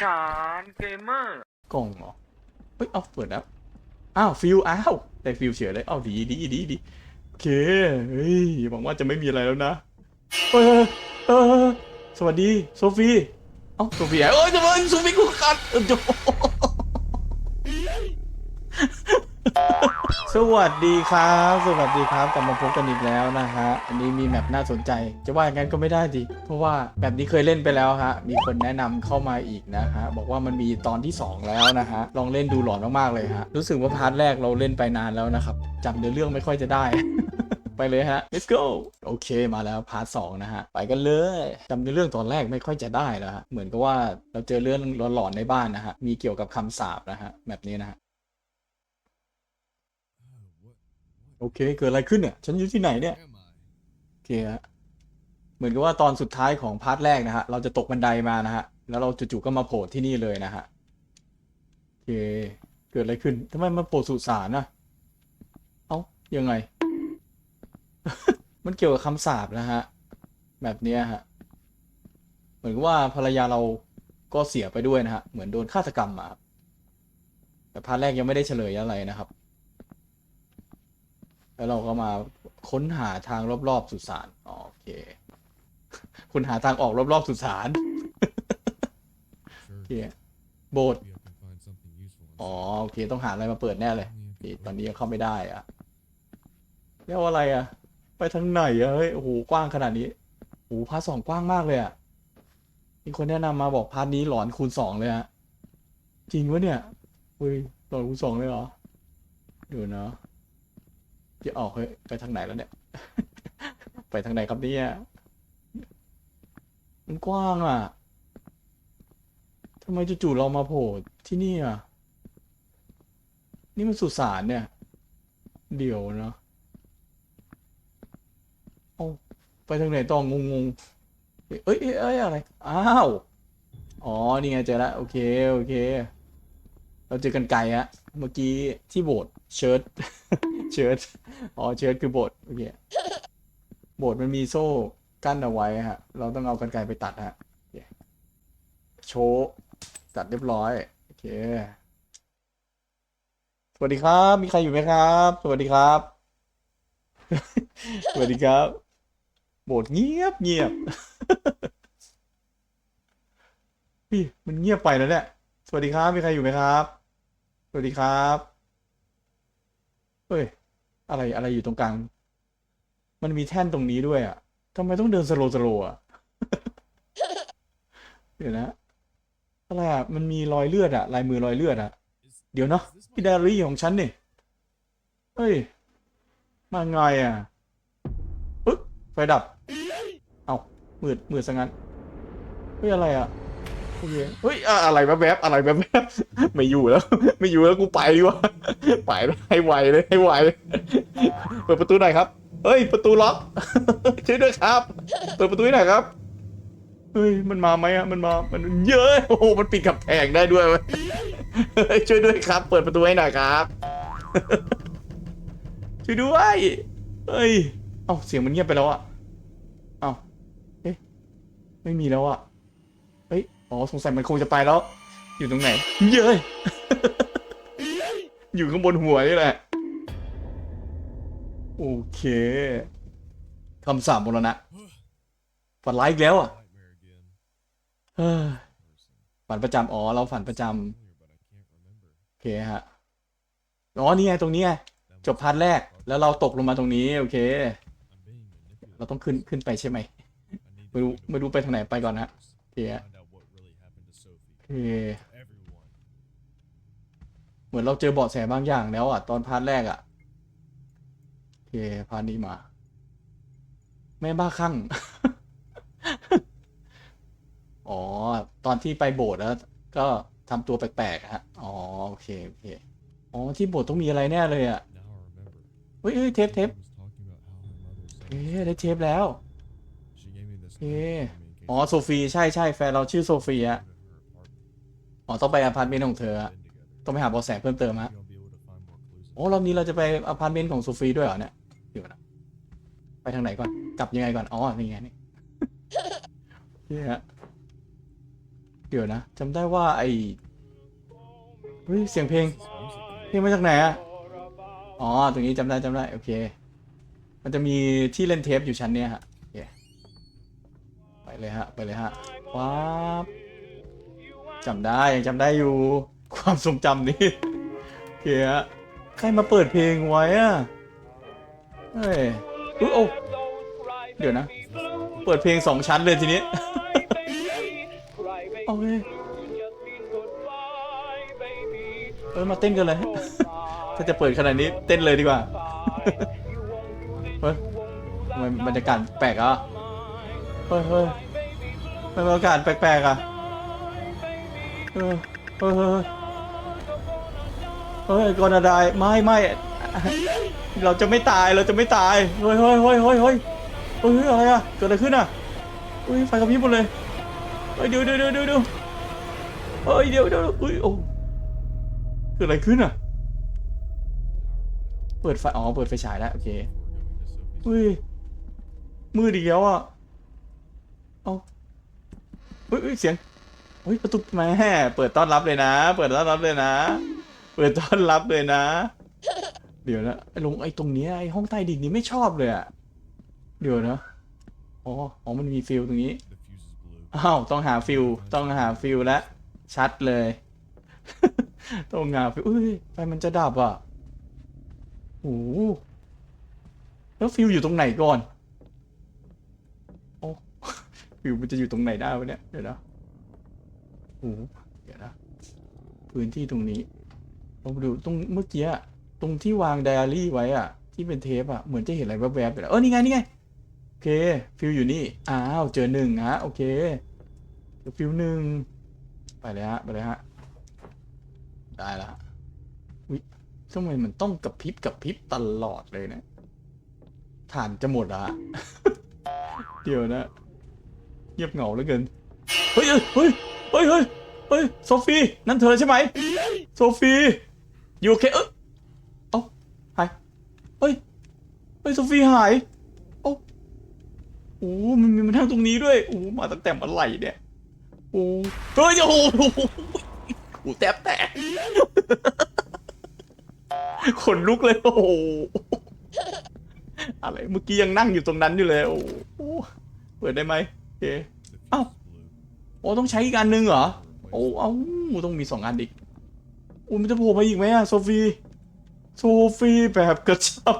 ชานเกมเมอร์กล่องเหรอเฮ้ยเอาเปิดแล้วอ้าวฟิวอ้าวได้ฟิวเฉยเลยเอ้าดีดีดีดีโอเคเฮ้ยหวังว่าจะไม่มีอะไรแล้วนะเออเออสวัสดีโซฟีเอ้าโซฟีเอ้ยจะมโซฟีกูขัดเออจะ สวัสดีครับ สวัสดีครับกลับมาพบกันอีกแล้วนะฮะอันนี้มีแมปน่าสนใจ จะว่าอย่างนั้นก็ไม่ได้ดิเพราะว่าแบบนี้เคยเล่นไปแล้วฮะมีคนแนะนำเข้ามาอีกนะฮะบอกว่ามันมีตอนที่ 2 แล้วนะฮะลองเล่นดูหลอนมากๆเลยฮะรู้สึกว่าพาร์ทแรกเราเล่นไปนานแล้วนะครับจำเนื้อเรื่องไม่ค่อยจะได้ไปเลยฮะ let's go โอเคมาแล้วพาร์ทสองนะฮะ ไปกันเลยจำในเรื่องตอนแรกไม่ค่อยจะได้แล้วฮะ เหมือนกับว่าเราเจอเรื่องหลอนๆในบ้านนะฮะ มีเกี่ยวกับคำสาปนะฮะแบบนี้นะฮะ โอเค เกิดอะไรขึ้นเนี่ย ฉันอยู่ที่ไหนเนี่ย โอเคฮะ เหมือนกับว่าตอนสุดท้ายของพาร์ทแรกนะฮะ เราจะตกบันไดมานะฮะ แล้วเราจู่ๆก็มาโผล่ที่นี่เลยนะฮะ โอเค เกิดอะไรขึ้นทำไมมาโผล่สุสานนะเอ้า ยังไง มันเกี่ยวกับคำสาปนะฮะ แบบเนี้ยฮะ เหมือนกับว่าภรรยาเราก็เสียไปด้วยนะฮะ เหมือนโดนฆาตกรรมมาครับแต่พาร์ทแรกยังไม่ได้เฉลยอะไรนะครับ แล้วเราก็มาค้นหาทางรอบๆสุสานอ๋อโอเค คุณหาทางออกรอบๆสุสานโอเคโบสถ์อ๋อโอเค ต้องหาอะไรมาเปิดแน่เลยนี่ตอนนี้ยังเข้าไม่ได้อะเรียกว่าอะไรอะไปทางไหนอะเฮ้ยโอ้โหกว้างขนาดนี้โอ้โหพาร์ทสองกว้างมากเลยอะมีคนแนะนำมาบอกพาร์ทนี้หลอนคูณสองเลยอะจริงวะเนี่ยเฮ้ยหลอนคูณสองเลยเหรอเดี๋ยวนะ จะออกเฮ้ยไปทางไหนแล้วเนี่ย ไปทางไหนครับเนี่ยมันกว้างอะทำไมจู่ๆเรามาโผล่ที่นี่อะ นี่มันสุสานเนี่ย เดี๋ยวนะเอาไปทางไหนต่องงงๆเอ้ยเอ้ยเอ้ยอะไร อ้าว อ๋อ นี่ไงเจอแล้วโอเค โอเค เราเจอกันไกลอะเมื่อกี้ที่โบสถ์เชิร์ต เชิร์ตอ๋อเชิร์ตคือโบสถ์โอเคโบสถ์มันมีโซ่กั้นเอาไว้ฮะ เราต้องเอากันไกรไปตัดฮะโอเคโชว์ตัดเรียบร้อยโอเคสวัสดีครับ มีใครอยู่ไหมครับ สวัสดีครับ สวัสดีครับโบสถ์เงียบเงียบพี่มันเงียบไปแล้วเนี่ยสวัสดีครับ มีใครอยู่ไหมครับ สวัสดีครับ เฮ้ย อะไรอะไรอยู่ตรงกลาง มันมีแท่นตรงนี้ด้วยอะทำไมต้องเดินสโลว์สโลว์อะ เดี๋ยวนะอะไรอะ มันมีรอยเลือดอะ ลายมือรอยเลือดอะ เดี๋ยวนะพี่ดารี่ของฉันนี่เฮ้ย มาไงอะปึ๊บไฟดับ เอามืดมืดซะงั้นเฮ้ยอะไรอะ โอเคเฮ้ยอะอะไรแวบๆอะไรแวบๆไม่อยู่แล้ว ไม่อยู่แล้วกูไปดีกว่าไปแล้วให้ไวเลยให้ไวเลยเปิดประตูหน่อยครับเฮ้ย ประตูล็อกช่วยด้วยครับเปิดประตูหน่อยครับเฮ้ยมันมาไหมอะมันมามันเยอะโอ้โหมันปิดกับแพงได้ด้วยเว้ยช่วยด้วยครับ เปิดประตูให้หน่อยครับช่วยด้วยเฮ้ยเอ้าเสียงมันเงียบไปแล้วอะเอ้าเอ๊ะไม่มีแล้วอะ อ๋อสงสัยมันคงจะไปแล้ว อยู่ตรงไหน เย้ย อยู่ข้างบนหัวนี่แหละ โอเคคำสาปมรณะฝันร้ายอีกแล้วอะเฮ้ยฝันประจำอ๋อ เราฝันประจำโอเคฮะ อ๋อ นี่ไง ตรงนี้ไง จบพาร์ทแรก แล้วเราตกลงมาตรงนี้ โอเค เราต้องขึ้นขึ้นไปใช่ไหม ไม่รู้ ไม่รู้ไปทางไหนไปก่อนนะโอเคฮะโอ เคเหมือนเราเจอเบาะแสบางอย่างแล้วอะ ตอนพาร์ทแรกอะโอเคพาร์ทนี้มา แม่บ้าคลั่งอ๋อ ตอนที่ไปโบสถ์แล้ว ก็ทำตัวแปลกๆฮะ อ๋อ โอเค โอเค อ๋อ ที่โบสถ์ต้องมีอะไรแน่เลยอะเฮ้ยเทปเทปเอ๊ได้เทปแล้วเอ๊อ๋อ โซฟี ใช่ใช่แฟนเราชื่อโซฟีอะ อ๋อต้องไปอพาร์ตเมนต์ของเธออะต้องไปหาเบาะแสเพิ่มเติมฮะโอ้รอบนี้เราจะไปอพาร์ตเมนต์ของโซฟีด้วยเหรอเนี่ยเดี๋ยวนะไปทางไหนก่อนกลับยังไงก่อนอ๋อนี่ไงนี่นี่ฮะเดี๋ยวนะจำได้ว่าไอเฮ้ยเสียงเพลงเพลงมาจากไหนอะอ๋อตรงนี้จำได้จำได้โอเค มันจะมีที่เล่นเทปอยู่ชั้นเนี้ยฮะโอเคไปเลยฮะไปเลยฮะว้าบ จำได้ยังจำได้อยู่ ความทรงจำนี้โอเคฮะใครมาเปิดเพลงไว้อะเฮ้ยอุ๊ยโอ้เดี๋ยวนะ เปิดเพลงสองชั้นเลยทีนี้โอเคเออมาเต้นกันเลย ถ้าจะเปิดขนาดนี้เต้นเลยดีกว่าเฮ้ยทำไมบรรยากาศแปลกอะเฮ้ยเฮ้ยทำไมบรรยากาศแปลกๆอะ เออเฮ้ยเฮ้ยเฮ้ยกอนาไดไม่ไม่เราจะไม่ตายเราจะไม่ตายเฮ้ยเฮ้ยเฮ้ยเฮ้ยเฮ้ยเฮ้ยอะไรอะเกิดอะไรขึ้นอะอุ้ยไฟกระพริบหมดเลยเฮ้ยเดี๋ยวเดี๋ยวเดี๋ยวเดี๋ยวเดี๋ยวเฮ้ยเดี๋ยวเดี๋ยวอุ้ยโอ้เกิดอะไรขึ้นอะเปิดไฟอ๋อเปิดไฟฉายแล้วโอเคอุ้ยมืดอีกแล้วอะเอาเฮ้ยเฮ้ยเสียง ฮ้ยประตูแม่เปิดต้อนรับเลยนะ เปิดต้อนรับเลยนะ เปิดต้อนรับเลยนะ เดี๋ยวนะไอ้ลงไอ้ตรงนี้ไอ้ห้องใต้ดินนี้ไม่ชอบเลยอะเดี๋ยวนะอ๋ออ๋อมันมีฟิลตรงนี้อ้าวต้องหาฟิลต้องหาฟิลแล้วชัดเลย ต้องหาฟิลอุ้ยไฟมันจะดับอะโอ้แล้วฟิลอยู่ตรงไหนก่อนโอ้ฟิลมันจะอยู่ตรงไหนได้วะเนี่ยเดี๋ยวนะ โอ้โหเดี๋ยวนะพื้นที่ตรงนี้ลองไปดูตรงเมื่อกี้อะตรงที่วางไดอารี่ไว้อะ ที่เป็นเทปอะ เหมือนจะเห็นอะไรแวบๆอยู่แล้วเออนี่ไงนี่ไงโอเคฟิลอยู่นี่อ้าวเจอหนึ่งฮะโอเคเจอฟิลหนึ่งไปเลยฮะไปเลยฮะได้ละวิทำไมมันต้องกับพริบกับพริบตลอดเลยเนะฐานจะหมดอะเดี๋ยวนะเงียบเหงาเหลือเกินเฮ้ยเอ้ยเฮ้ย เฮ้ยเฮ้ยเฮ้ยโซฟี นั่นเธอใช่ไหมโซฟีอยู่โอเคเอ้ยเอ้าหายเฮ้ยเฮ้ยโซฟีหายโอ้โอ้มันมีมันทั้งตรงนี้ด้วยโอ้มาตั้งแต่เมื่อไหร่เนี่ยโอ้เฮ้ยโอ้โหหูแทบแตกขนลุกเลยโอ้โหอะไรเมื่อกี้ยังนั่งอยู่ตรงนั้นอยู่เลยโอ้โหเปิดได้ไหมโอเค The fuse Oh. โอ้ต้องใช้อีกอันหนึ่งเหรอ โอ้เอ้าต้องมีสองอันอีกโอ้มันจะโผล่มาอีกไหมอะโซฟีโซฟีแบบกระชับ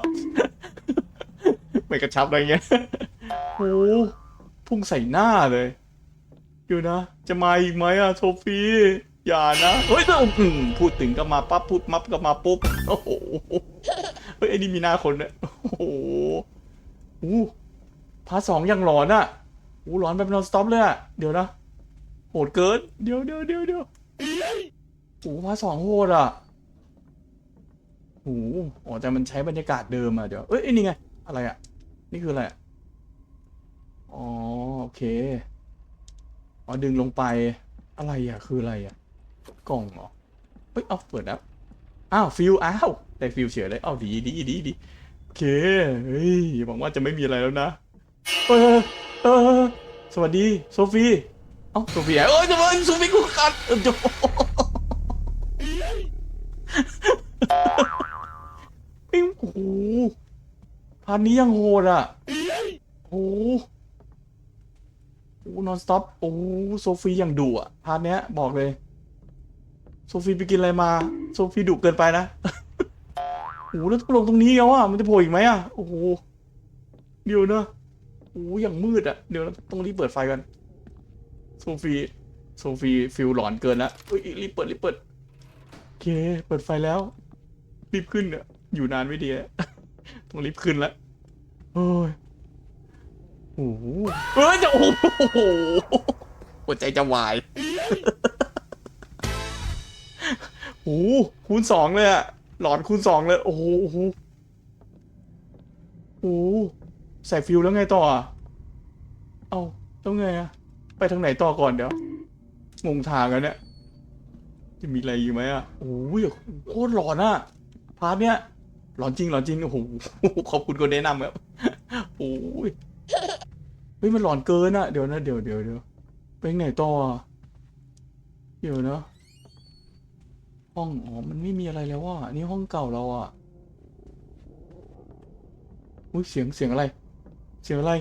ไม่กระชับอะไรเงี้ยโอ้พุ่งใส่หน้าเลยอยู่นะ จะมาอีกไหมอะโซฟีอย่านะเฮ้ยต่อืมพูดถึงก็มาปั๊บพูดมับก็มาปุ๊บโอ้โหเฮ้ยไอ้นี่มีหน้าคนเนี่ยโอ้โหโอ้พาสองยังหลอนอะโอ้หลอนแบบนอนสต็อปเลยอะเดี๋ยวนะ โหดเกิน เดี๋ยวเดี๋ยวเดี๋ยวเดี๋ยวโอ้พาร์ทสองโหดอะโอ้อ๋อแต่มันใช้บรรยากาศเดิมอะเดี๋ยว เอ้ยไอ้นี่ไง อะไรอะ นี่คืออะไรอะอ๋อโอเค อ๋อดึงลงไป อะไรอะ คืออะไรอะ กล่องเหรอ เฮ้ย เอาเปิดแล้ว อ้าวฟิลอ้าวได้ฟิลเฉยเลยอ้าวดีดีดีดีโอเค เฮ้ยหวังว่าจะไม่มีอะไรแล้วนะ เออ เออ สวัสดี โซฟี เอ้าโซฟีเอ้ยทำไมโซฟีกูกัดเออโปิ้งโอ้โหพาร์ทนี้ยังโหดอะโอ้โหโอ้นอนสต็อปโอ้โซฟียังดุอะพาร์ทเนี้ยบอกเลย โซฟีไปกินอะไรมา โซฟีดุเกินไปนะโอ้แล้วต้องลงตรงนี้แล้วอะมันจะโผล่อีกไหมอะโอ้โหเดี๋ยวนะโอ้ยังมืดอะเดี๋ยวนะต้องรีบเปิดไฟกัน โซฟีโซฟีฟิลหลอนเกินแล้วอุ้ยรีบเปิดรีบเปิดโอเคเปิดไฟแล้ว รีบขึ้นเนี่ยอยู่นานไม่ดีอะต้องรีบขึ้นแล้วโอ้ยโอ้โหเอ้ยจะโอ้โหหัวใจจะวายโอ้โหคูณสองเลยอะหลอนคูณสองเลย โอ้โหโอ้โหโอ้ใส่ฟิลแล้วไงต่ออะเอาต้องไงอะ ไปทางไหนต่อก่อนเดี๋ยวงงทางกันเนี่ย จะมีอะไรอยู่ไหมอะโอ้ยโคตรหลอนอะพาร์ทเนี้ยหลอนจริงหลอนจริงโอ้โหขอบคุณคนแนะนำครับโอ้ยเฮ้ยมันหลอนเกินอะเดี๋ยวนะเดี๋ยวเดี๋ยวเดี๋ยวไปทางไหนต่อเดี๋ยวนะห้องอ๋อมันไม่มีอะไรแล้วว่ะอันนี่ห้องเก่าเราอะอุ้ยเสียงเสียงอะไร เสียงอะไร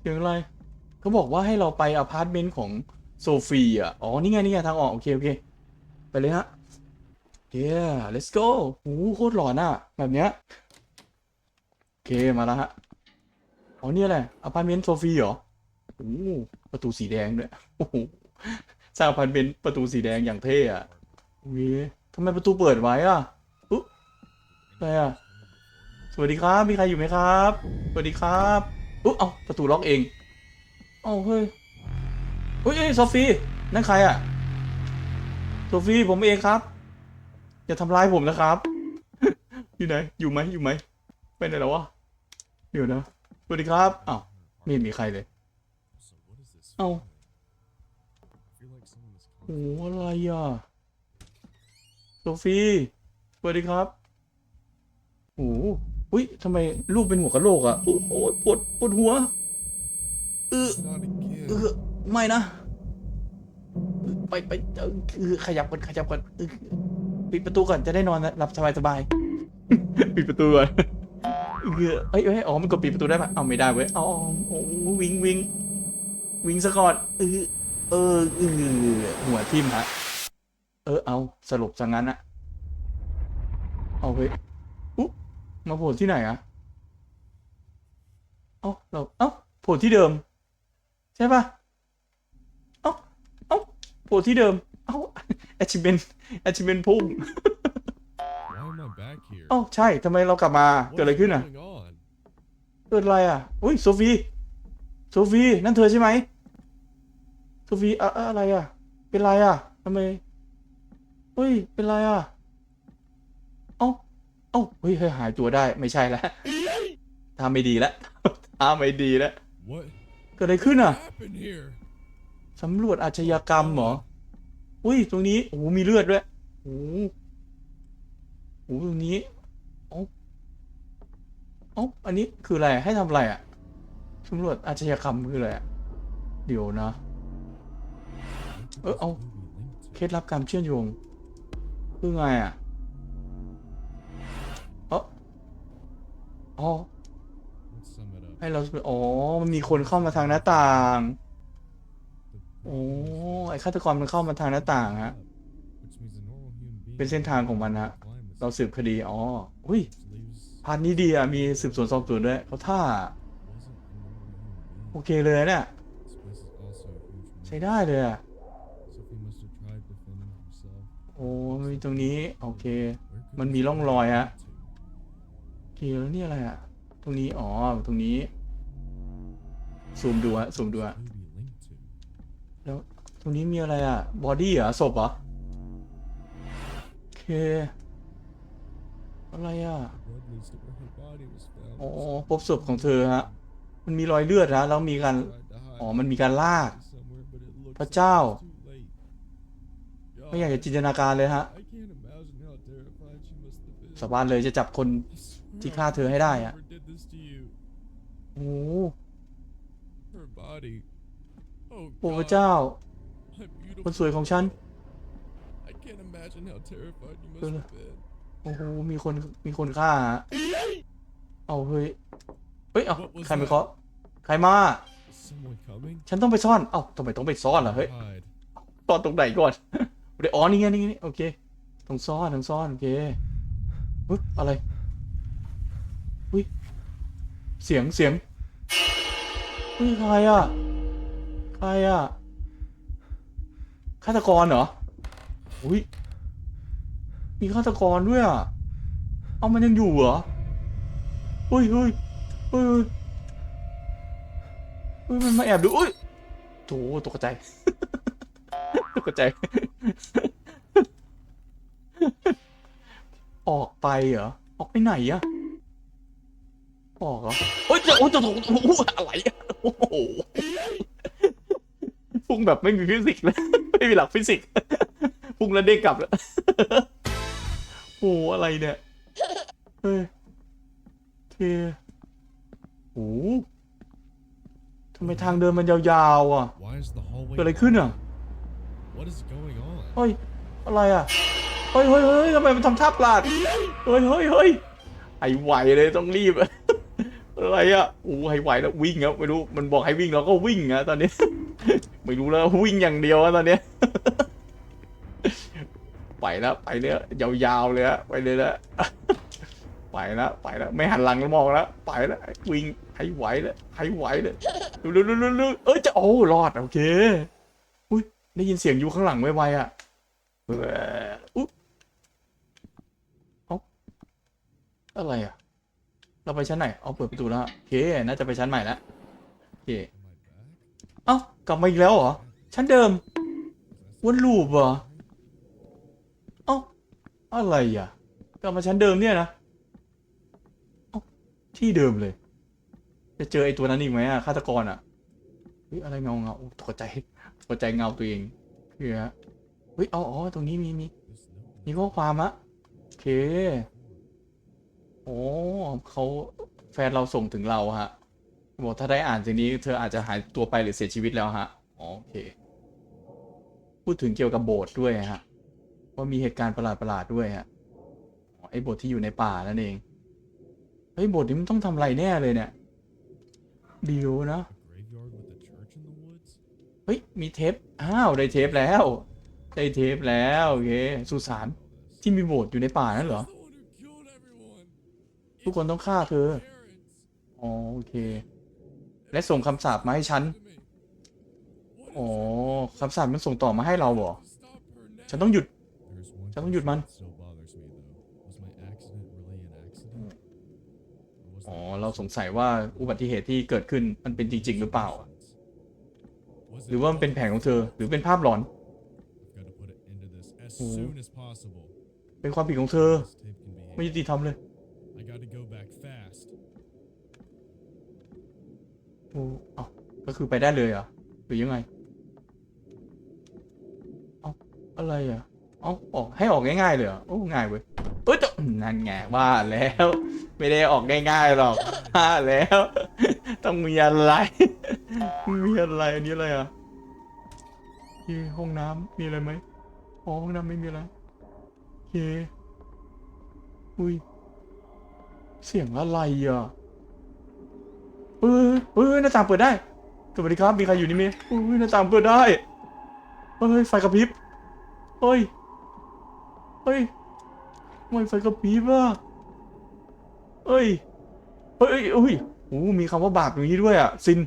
เสียงอะไร เขาบอกว่าให้เราไปอพาร์ตเมนต์ของโซฟีอะ อ๋อ นี่ไง นี่ไง ทางออก โอเค โอเค ไปเลยฮะ yeah let's go โอ้โหโคตรหลอนอะ แบบเนี้ย โอเค มาแล้วฮะ อ๋อ นี่อะไรอพาร์ตเมนต์โซฟีเหรอ โอ้โหประตูสีแดงด้วยโอ้โหสร้างอพาร์ตเมนต์ประตูสีแดงอย่างเท่อะโอ้ยทำไมประตูเปิดไว้อะอุ๊อะไรอะ สวัสดีครับ มีใครอยู่ไหมครับ สวัสดีครับ อุ๊เอาประตูล็อกเอง เอ้าเฮ้ยเฮ้ยเฮ้ยโซฟีนั่นใครอะโซฟีผมเองครับ อย่าทำร้ายผมนะครับ อยู่ไหน อยู่ไหมอยู่ไหมไปไหนแล้ววะเดี๋ยวนะสวัสดีครับอ้าวไม่เห็นมีใครเลย So what is this? Oh. feeling? I feel like someone is โอ้ calling. โหอะไรอะโซฟีสวัสดีครับโอ้โหอุ้ยทำไมลูกเป็นหัวกะโหลกอะโอ้โหปวดปวดหัว เออ Not again. เออไม่นะ ไปไปเออเออขยับกันขยับกันเออปิดประตูก่อนจะได้นอนหลับสบายสบายปิดประตูก่อนเออเอ้ยเอ้ยอ๋อมันกดปิดประตูได้ปะเอาไม่ได้เว้ยเอาเอาโอ้วิงวิงวิงซะก่อนเออเออเออหัวทิ่มฮะเออเอาสรุปซะงั้นอะเอาเฮ้ยอุ๊มาโผล่ที่ไหนอะเอ้าเราเอ้าโผล่ที่เดิม ใช่ปะเอ้าเอ้าโผล่ที่เดิม เอ้า achievement achievement พุ่ง Why am I back here? เอ้าใช่ทำไมเรากลับมา What เกิดอะไรขึ้นอะ going on? เกิดอะไรอะ อุ้ยโซฟี โซฟี นั่นเธอใช่ไหม โซฟีอะอะอะไรอะ เป็นไรอะทำไมเฮ้ย เป็นไรอะ เอ้า เอ้าเฮ้ยเฮ้ยหายตัวได้ ไม่ใช่แล้วทำไม่ดีแล้วทำไม่ดีแล้ว What เกิดอะไรขึ้นอะ happened here? สำรวจอาชญากรรมเหรอ อุ้ยตรงนี้โอ้โหมีเลือดด้วยโอ้โหโอ้โหตรงนี้เอ้าเอ้าอันนี้คืออะไรให้ทำอะไรอะสำรวจอาชญากรรมคืออะไรอะเดี๋ยวนะ What Uh, did this oh. movie link to? เคล็ดลับการเชื่อมโยงคือไงอะเอ๋ออ๋อ ให้เราอ๋อ มันมีคนเข้ามาทางหน้าต่าง โอ้ไอ้ฆาตกรมันเข้ามาทางหน้าต่างฮะ เป็นเส้นทางของมันฮะ เราสืบคดี อ๋อ อุ้ยพาร์ทนี้ดีอะ มีสืบสวนสอบสวนด้วยเขาท่า โอเคเลยเนี่ย ใช้ได้เลยอะโอ้มีตรงนี้ โอเค มันมีร่องรอยฮะ to? โอเคแล้วนี่อะไรอะ รงนี้ อ๋อ ตรงนี้ ซูมดูฮะ ซูมดูฮะ แล้ว ตรงนี้มีอะไรอะ บอดี้เหรอ ศพเหรอ โอเค อะไรอะ อ๋อ พบศพของเธอฮะ มันมีรอยเลือดนะ แล้วมีการ อ๋อ มันมีการลาก พระเจ้า ไม่อยากจะจินตนาการเลยฮะสาบานเลยจะจับคนที่ฆ่าเธอให้ได้อะ โอ้โห Her body. Oh โอ้พระ God, เจ้า my คน beautiful สวยของฉัน I can't imagine how terrified you must Good. have been. โอ้โห มีคน มีคนฆ่าฮะเอาเฮ้ย เฮ้ย เอา What was ใครมา that? เคาะ ใครมา Is someone coming? ฉันต้องไปซ่อน เอ้าทำไมต้องไปซ่อนล่ะ เฮ้ย Hide. ซ่อนตรงไหนก่อน เดี๋ยวอ๋อ นี่ไง นี่ไงนี่โอเคต้องซ่อนต้องซ่อน โอเคเฮ้ยอะไร อุ้ย เสียง เสียง เฮ้ยใครอะ ใครอะฆาตกรเหรอ อุ้ย มีฆาตกรด้วยอะ เอามันยังอยู่เหรอเฮ้ยเฮ้ยเฮ้ยเฮ้ยเฮ้ยมันมาแอบดูอุ้ยโถตกใจ ตกใจ ออกไปเหรอ ออกไปไหนอะ ออกเหรอโอ้ยจะโอ้ยจะโอ้โหอะไรอะโอ้โหพุ่งแบบไม่มีฟิสิกส์เลยไม่มีหลักฟิสิกส์พุ่งแล้วเด้งกลับแล้วโอ้โหอะไรเนี่ยเฮ้ยเทโอ้โหทำไมทางเดินมันยาวๆอะ Why is the hallway เกิดอะไรขึ้นอะ What What is going on? เฮ้ยอะไรอะเฮ้ยเฮ้ยเฮ้ยทำไมมันทำท่าประหลาดเฮ้ยเฮ้ยเฮ้ยไอ้ไหวเลยต้องรีบ อะไรอะโอ้ให้ไหวแล้ววิ่งครับไม่รู้มันบอกให้วิ่งเราก็วิ่งอะตอนนี้ ไม่รู้แล้ววิ่งอย่างเดียวอะตอนนี้ ไปแล้วไปเนี้ยยาวๆเลยอะไปเลยละไปแล้วไปแล้วไม่หันหลังแล้วมองแล้วไปแล้ววิ่งให้ไหวเลยให้ไหวเลยเร็วๆๆๆเอ้ยจะโอ้รอดโอเคอุ้ยได้ยินเสียงอยู่ข้างหลังไวๆอะเอออุ๊ยเอ้าอะไรอะ เราไปชั้นไหน เอาเปิดประตูแล้วโอเค น่าจะไปชั้นใหม่แล้วโอเค เอ้ากลับมาอีกแล้วเหรอ ชั้นเดิม วนลูปเหรอ เอ้า อะไรอะ กลับมาชั้นเดิมเนี่ยนะเอ้าที่เดิมเลย จะเจอไอ้ตัวนั้นอีกไหมอะฆาตกรอะเฮ้ยอะไรเงาเงาโอ้ตกใจตกใจเงาตัวเองเฮ้ยฮะเฮ้ยอ๋ออ๋อตรงนี้มีมีมีข้อความอะโอเค อ้เขาแฟนเราส่งถึงเราฮะบอกถ้าได้อ่านสิ่งนี้เธออาจจะหายตัวไปหรือเสียชีวิตแล้วฮะโอเค พูดถึงเกี่ยวกับโบสถ์ด้วยฮะว่ามีเหตุการณ์ประหลาดๆด้วยฮะไอ้โบสถ์ที่อยู่ในป่านั่นเองเฮ้ยโบสถ์นี้มันต้องทำอะไรแน่เลยเนี่ยเดียวนะเฮ้ยมีเทปอ้าวได้เทปแล้วได้เทปแล้วโอเคสุสานที่มีโบสถ์อยู่ในป่านั่นเหรอ ทุกคนต้องฆ่าเธอ Parents. อ๋อโอเค และส่งคำสาปมาให้ฉัน To me. What อ๋อ is คำสาปมันส่งต่อมาให้เราเหรอ to stop her now? ฉันต้องหยุด There's one ฉันต้องหยุดมัน question that still bothers me though. Was my accident really an accident? Or was อ๋อ there เราสงสัยว่าอุบัติเหตุที่เกิดขึ้นมันเป็นจริง ๆ หรือเปล่า Was หรือว่ามันเป็นแผนของเธอ หรือเป็นภาพหลอน I've got to put an end to this as Oh. soon as possible. เป็นความผิดของเธอ This tape can ไม่ be ยุติธรรมเลย Got to go back fast. โอ้เอาก็คือไปได้เลยเหรอหรือยังไงเอาอะไรอะเอาออกให้ออกง่ายๆเลยเหรอโอ้ง่ายเว้ยเอ้ยจะนั่นไงว่าแล้ว ไม่ได้ออกง่ายๆหรอกว่าแล้ว ต้องมีอะไร มีอะไรอันนี้อะไรอะที่ห้องน้ำมีอะไรไหมอ๋อห้องน้ำไม่มีอะไรโอเคอุ้ย เสียงอะไรอะเฮ้ยเฮ้ยหน้าต่างเปิดได้สวัสดีครับ มีใครอยู่นี่ไหมเฮ้ยหน้าต่างเปิดได้เฮ้ยไฟกระพริบเฮ้ยเฮ้ยทำไมไฟกระพริบอะเฮ้ยเฮ้ยเฮ้ยเฮ้ยโอ้มีคำว่าบาปตรงนี้ด้วยอะซิน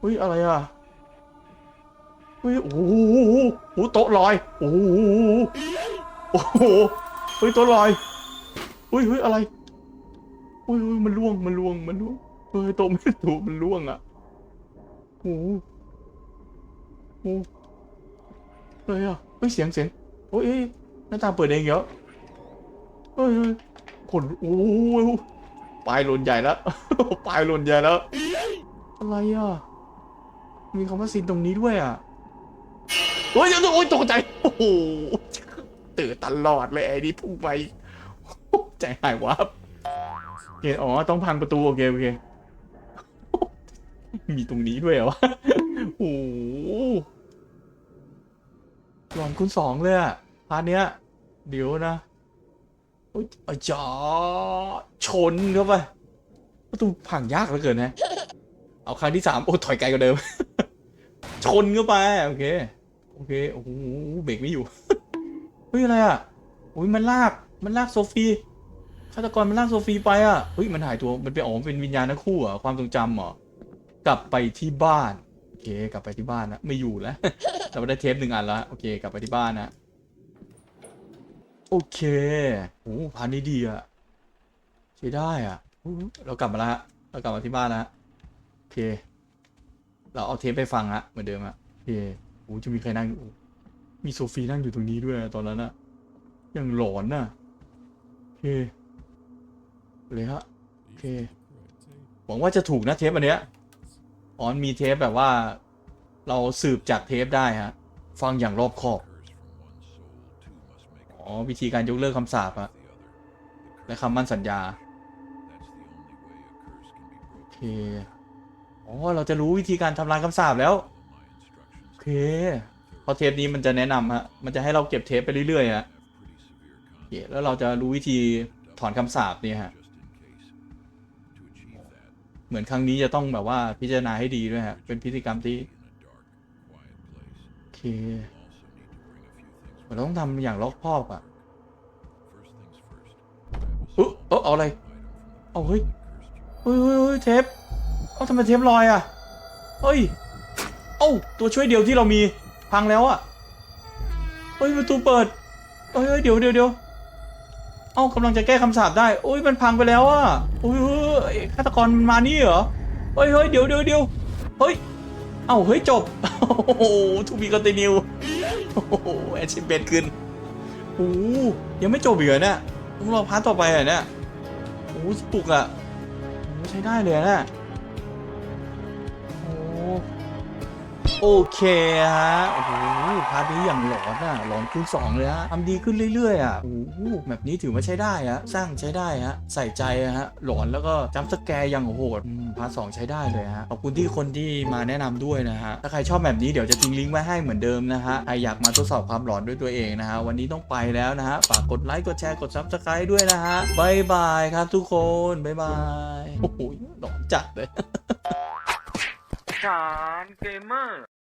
เฮ้ยอะไรอะเฮ้ยโอ้โหโอ้โหโอ้โหโต๊ะลอยโอ้โหโอ้โหเฮ้ยโต๊ะลอย ฮ้ยเฮ้ยอะไรโอ้ยโอ้ยมันล่วงมันล่วงมันล่วงเฮ้ยโตะไม่ถูกมันล่วงอะโอ้โหโอ้โหอะไรอะเฮ้ยเสียงเสียงโอ้ยหน้าตาเปิดเองเหรอเฮ้ยเฮ้ยคนโอ้ยปลายหล่นใหญ่แล้วปลายหล่นใหญ่แล้วอะไรอะมีคำว่าซินตรงนี้ด้วยอะโอ้ยโอ้ยตกใจโอ้โหตื่นตลอดเลยไอ้นี่พุ่งไป ใจหายวับโอเคอ๋อ ต้องพังประตู โอเค โอเค มีตรงนี้ด้วยเหรอวะโอ้หลอนคุณสองเลยอะพาร์ทเนี้ย เดี๋ยวนะโอ้ยอจาชนเข้าไปประตูพังยากเหลือเกินนะ เอาครั้งที่สามโอ้ถอยไกลกว่าเดิม ชนเข้าไป โอเค โอเค โอ้โห เบรกไม่อยู่ เฮ้ย อะไรอะโอ้ยมันลาก มันลากโซฟี ฆาตกรมันลากโซฟีไปอะเฮ้ยมันหายตัวมันไปอ๋อเป็นวิญญาณทั้งคู่อะความทรงจำเหรอกลับไปที่บ้านโอเค กลับไปที่บ้านนะไม่อยู่แล้วแต่ว่าได้เทปหนึ่งอันแล้วโอเค กลับไปที่บ้านนะโอเคโอ้พานนี้ดีอะใช้ได้อะเรากลับมาแล้วฮะเรากลับมาที่บ้านแล้วฮะโอเค เราเอาเทปไปฟังฮะเหมือนเดิมอะโอเคโอ้จะมีใครนั่งอยู่มีโซฟีนั่งอยู่ตรงนี้ด้วยตอนนั้นอะยังหลอนน่ะโอเค เลยฮะ These Okay. are the correct tape. หวังว่าจะถูกนะเทปอันเนี้ยอ๋อมีเทปแบบว่า เราสืบจากเทปได้ฮะ ฟังอย่างรอบคอบอ๋อวิธีการยกเลิกคำสาปอะและคำมั่นสัญญาโอเคอ๋อเราจะรู้วิธีการทำลายคำสาปแล้วโอเคเพราะเทปนี้มันจะแนะนำฮะมันจะให้เราเก็บเทปไปเรื่อยๆฮะโอเคแล้วเราจะรู้วิธีถอนคำสาปเนี่ยฮะ เหมือนครั้งนี้จะต้องแบบว่าพิจารณาให้ดีด้วยฮะเป็นพิธีกรรมที่โอเคเราต้องทำอย่างรอบคอบอะเออเออเอาอะไรเอาเฮ้ยเฮ้ยเฮ้ยเทปเอ้าทำไมเทปลอยอะเฮ้ยเอ้าตัวช่วยเดียวที่เรามีพังแล้วอะเฮ้ยประตูเปิดเฮ้ยเดี๋ยวเดี๋ยวเดี๋ยวเอ้ากำลังจะแก้คำสาปได้โอ้ยมันพังไปแล้วอะโอ้ย เฮ้ยฆาตกรมันมานี่เหรอเฮ้ยเฮ้ยเดี๋ยวเดี๋ยวเดี๋ยวเฮ้ยเอ้าเฮ้ยจบโอ้โหทูบีคอนตินิวโอ้โหแอชิเบตขึ้นโอ้ยังไม่จบอีกเหรอเนี่ยต้องรอพาร์ทต่อไปเหรอเนี่ยโอ้สปุกอะใช้ได้เลยอะนะ โอเคฮะโอ้โหพาร์ทนี้อย่างหลอนอะหลอนคูณสองเลยฮะทำดีขึ้นเรื่อยๆอะโอ้โหแบบนี้ถือว่าใช้ได้ฮะสร้างใช้ได้ฮะใส่ใจฮะหลอนแล้วก็จำสแกร์อย่างโหดพาร์ทสองใช้ได้เลยฮะขอบคุณที่คนที่มาแนะนำด้วยนะฮะถ้าใครชอบแบบนี้เดี๋ยวจะทิ้งลิงก์ไว้ให้เหมือนเดิมนะฮะใครอยากมาทดสอบความหลอนด้วยตัวเองนะฮะวันนี้ต้องไปแล้วนะฮะฝากกดไลค์กดแชร์กดซับสไครต์ด้วยนะฮะบายบายครับทุกคนบายบายโอ้โหหลอนจัดเลยจานเกมเมอร์